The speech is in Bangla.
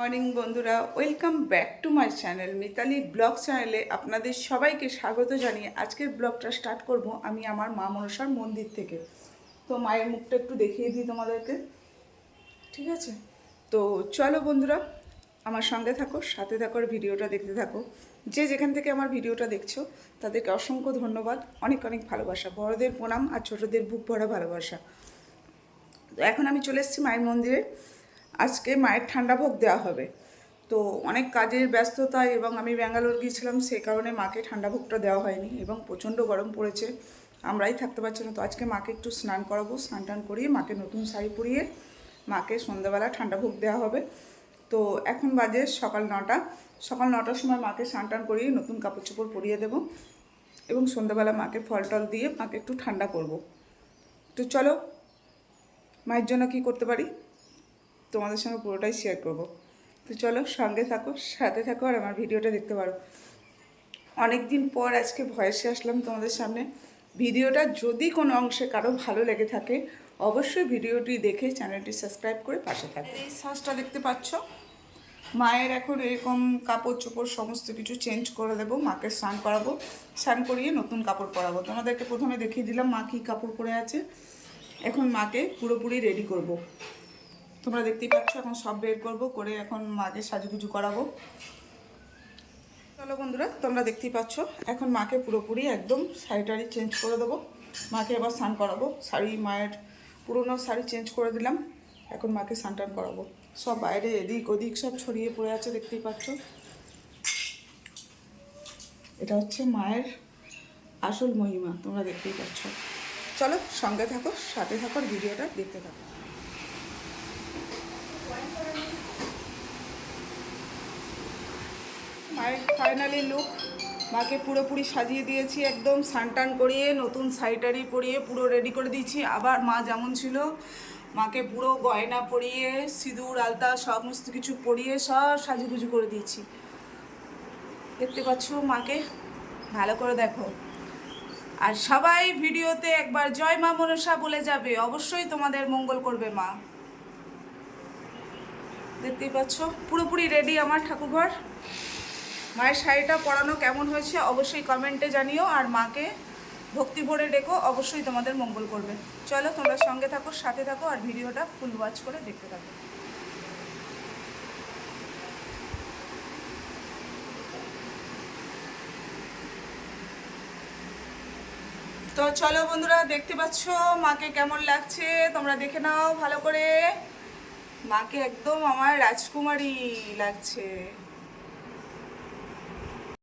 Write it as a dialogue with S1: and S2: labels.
S1: মর্নিং বন্ধুরা। Welcome back to my channel Mitali blog চ্যানেলে আপনাদের সবাইকে স্বাগত জানিয়ে আজকের ব্লগটা স্টার্ট করব আমি আমার মা মনসার মন্দির থেকে। তো মায়ের মুখটা একটু দেখিয়ে দিই তোমাদেরকে। ঠিক আছে? তো চলো বন্ধুরা, আমার সঙ্গে থাকো, সাথে থাকো ভিডিওটা দেখতে থাকো। যে যেখান থেকে আমার ভিডিওটা দেখছ, তাদেরকে অসংখ্য ধন্যবাদ। অনেক অনেক ভালোবাসা। বড়দের প্রণাম আর ছোটদের বুক ভরা ভালোবাসা। তো এখন আমি চলে এসেছি মায়ের মন্দিরে। আজকে মায়ের ঠান্ডা ভোগ দেওয়া হবে। তো অনেক কাজের ব্যস্ততা এবং আমি ব্যাঙ্গালোর গিয়েছিলাম, সে কারণে মাকে ঠান্ডা ভোগটা দেওয়া হয়নি এবং প্রচণ্ড গরম পড়েছে। আমরাই থাকতে পারছি না। তো আজকে মাকে একটু স্নান করাবো, স্নান টান করিয়ে মাকে নতুন শাড়ি পরিয়ে মাকে সন্ধ্যাবেলা ঠান্ডা ভোগ দেওয়া হবে। তো এখন বাজে সকাল নটা। সকাল নটার সময় মাকে স্নান টান করিয়ে নতুন কাপড় চোপড় পরিয়ে দেবো এবং সন্ধ্যাবেলা মাকে ফল টল দিয়ে মাকে একটু ঠান্ডা করব। তো চলো, মায়ের জন্য কি করতে পারি? তোমাদের সঙ্গে পুরোটাই শেয়ার করব। তো চলো সঙ্গে থাকো, সাথে থাকো আর আমার ভিডিওটা দেখতে পারো। অনেক দিন পর আজকে ভয়েসে আসলাম তোমাদের সামনে। ভিডিওটা যদি কোনো অংশে কারও ভালো লেগে থাকে, অবশ্যই ভিডিওটি দেখে চ্যানেলটি সাবস্ক্রাইব করে পাশে থাকবে। এই সাজটা দেখতে পাচ্ছ? মায়ের এখন এরকম কাপড় চোপড় সমস্ত কিছু চেঞ্জ করে দেবো, মাকে স্নান করাবো, স্নান করিয়ে নতুন কাপড় পরাবো। তোমাদেরকে প্রথমে দেখিয়ে দিলাম মা কী কাপড় পরে আছে। এখন মাকে পুরোপুরি রেডি করব। তোমরা দেখতেই পাচ্ছ, এখন সব বের করব, করে এখন মাকে সাজুগুজু করাবো। চলো বন্ধুরা, তোমরা দেখতেই পাচ্ছ, এখন মাকে পুরোপুরি একদম শাড়ি টাড়ি চেঞ্জ করে দেবো। মাকে এবার স্নান করাবো, শাড়ি, মায়ের পুরোনো শাড়ি চেঞ্জ করে দিলাম। এখন মাকে স্নান টান করাবো। সব বাইরে এদিক ওদিক সব ছড়িয়ে পড়ে আছে, দেখতেই পাচ্ছ। এটা হচ্ছে মায়ের আসল মহিমা, তোমরা দেখতেই পাচ্ছ। চলো সঙ্গে থাকো, সাথে থাকো ভিডিওটা দেখতে থাকো। ফাইনালি লুক মাকে পুরোপুরি সাজিয়ে দিয়েছি একদম সানটান করিয়ে, নতুন শাড়িটারি পরিয়ে, পুরো রেডি করে দিয়েছি। আবার মা যেমন ছিল, মাকে পুরো গয়না পরিয়ে, সিঁদুর, আলতা, সমস্ত কিছু পরিয়ে সব সাজুগুজু করে দিয়েছি। দেখতে পাচ্ছ মাকে? ভালো করে দেখো। আর সবাই ভিডিওতে একবার জয় মা মনসা বলে যাবে। অবশ্যই তোমাদের মঙ্গল করবে মা। দেখতেই পাচ্ছ। পুরোপুরি রেডি আমার ঠাকুরঘর। মায়ের শাড়িটা পরানো কেমন হয়েছে অবশ্যই কমেন্টে জানিও, আর মাকে ভক্তি ভরে ডেকো, অবশ্যই তোমাদের মঙ্গল করবে। চলো, তোমরা সঙ্গে থাকো, সাথে থাকো, আর ভিডিওটা ফুল ওয়াচ করে দেখতে থাকো। তো চলো বন্ধুরা, দেখতে পাচ্ছ মাকে কেমন লাগছে? তোমরা দেখে নাও ভালো করে। মাকে একদম আমার রাজকুমারী লাগছে।